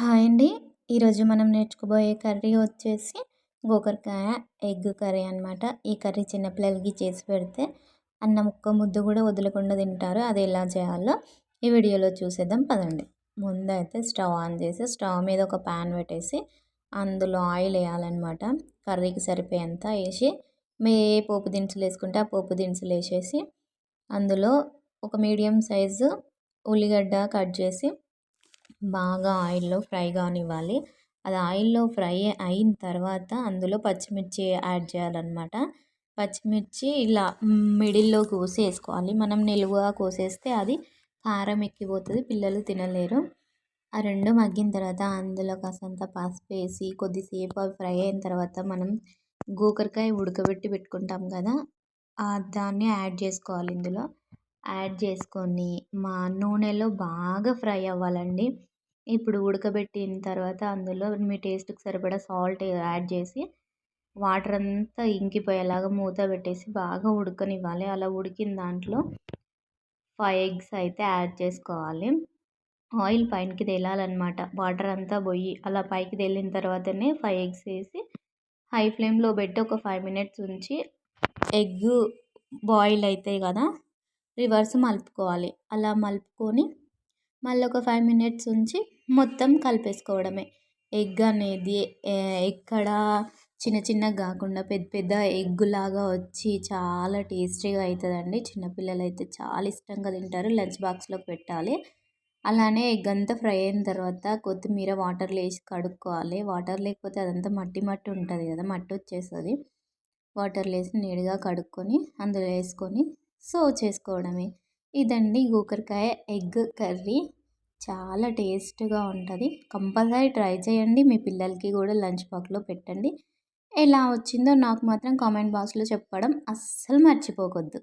Hi అండి. ఈరోజు మనం నేర్చుకోబోయే కర్రీ వచ్చేసి గోకరకాయ ఎగ్ కర్రీ అనమాట ఈ కర్రీ చిన్నపిల్లలకి చేసి పెడితే అన్న ముక్క ముద్దు కూడా వదలకుండా తింటారు. అది ఎలా చేయాలో ఈ వీడియోలో చూసేద్దాం. పదండి. ముందు అయితే స్టవ్ ఆన్ చేసి స్టవ్ మీద ఒక ప్యాన్ పెట్టేసి అందులో ఆయిల్ వేయాలన్నమాట. కర్రీకి సరిపోయేంత వేసి మే ఏ పోపు దినుసులు వేసుకుంటే ఆ పోపు దినుసులు వేసేసి అందులో ఒక మీడియం సైజు ఉల్లిగడ్డ కట్ చేసి బాగా ఆయిల్లో ఫ్రై కానివ్వాలి. అది ఆయిల్లో ఫ్రై అయిన తర్వాత అందులో పచ్చిమిర్చి యాడ్ చేయాలన్నమాట. పచ్చిమిర్చి ఇలా మిడిల్లో కోసి వేసుకోవాలి మనం నిలువుగా కోసేస్తే అది కారం ఎక్కిపోతుంది పిల్లలు తినలేరు. ఆ రెండు మగ్గిన తర్వాత అందులో కాసంత పసుపు వేసి కొద్దిసేపు అవి ఫ్రై అయిన తర్వాత మనం గోకరకాయ ఉడకబెట్టి పెట్టుకుంటాం కదా దాన్ని యాడ్ చేసుకోవాలి ఇందులో. యాడ్ చేసుకొని మా నూనెలో బాగా ఫ్రై అవ్వాలండి. ఇప్పుడు ఉడకబెట్టిన తర్వాత అందులో మీ టేస్ట్కి సరిపడా సాల్ట్ యాడ్ చేసి వాటర్ అంతా ఇంకిపోయేలాగా మూత పెట్టేసి బాగా ఉడకనివ్వాలి. అలా ఉడికిన దాంట్లో ఫైవ్ ఎగ్స్ అయితే యాడ్ చేసుకోవాలి. ఆయిల్ పైనకి తేలాలన్నమాట. వాటర్ అంతా పోయి అలా పైకి తేలిన తర్వాతనే ఫైవ్ ఎగ్స్ వేసి హై ఫ్లేమ్లో పెట్టి ఒక ఫైవ్ మినిట్స్ ఉంచి ఎగ్ బాయిల్ అవుతాయి కదా రివర్స్ మలుపుకోవాలి. అలా మలుపుకొని మళ్ళీ ఒక ఫైవ్ మినిట్స్ ఉంచి మొత్తం కలిపేసుకోవడమే. ఎగ్ అనేది ఎక్కడ చిన్న చిన్నగా కాకుండా పెద్ద పెద్ద ఎగ్ లాగా వచ్చి చాలా టేస్టీగా అవుతుందండి చిన్నపిల్లలు అయితే చాలా ఇష్టంగా తింటారు. లంచ్ బాక్స్లో పెట్టాలి. అలానే ఎగ్ అంతా ఫ్రై అయిన తర్వాత కొత్తిమీర వాటర్లో వేసి కడుక్కోవాలి. వాటర్ లేకపోతే అదంతా మట్టి మట్టి ఉంటుంది కదా మట్టి వచ్చేస్తుంది. వాటర్లో వేసి నీట్గా కడుక్కొని అందులో వేసుకొని సర్వ్ చేసుకోవడమే. ఇదండి గూకరకాయ ఎగ్ కర్రీ. చాలా టేస్ట్గా ఉంటుంది. కంపల్సరీ ట్రై చేయండి. మీ పిల్లలకి కూడా లంచ్ బాక్స్లో పెట్టండి. ఎలా వచ్చిందో నాకు మాత్రం కామెంట్ బాక్స్లో చెప్పడం అస్సలు మర్చిపోవద్దు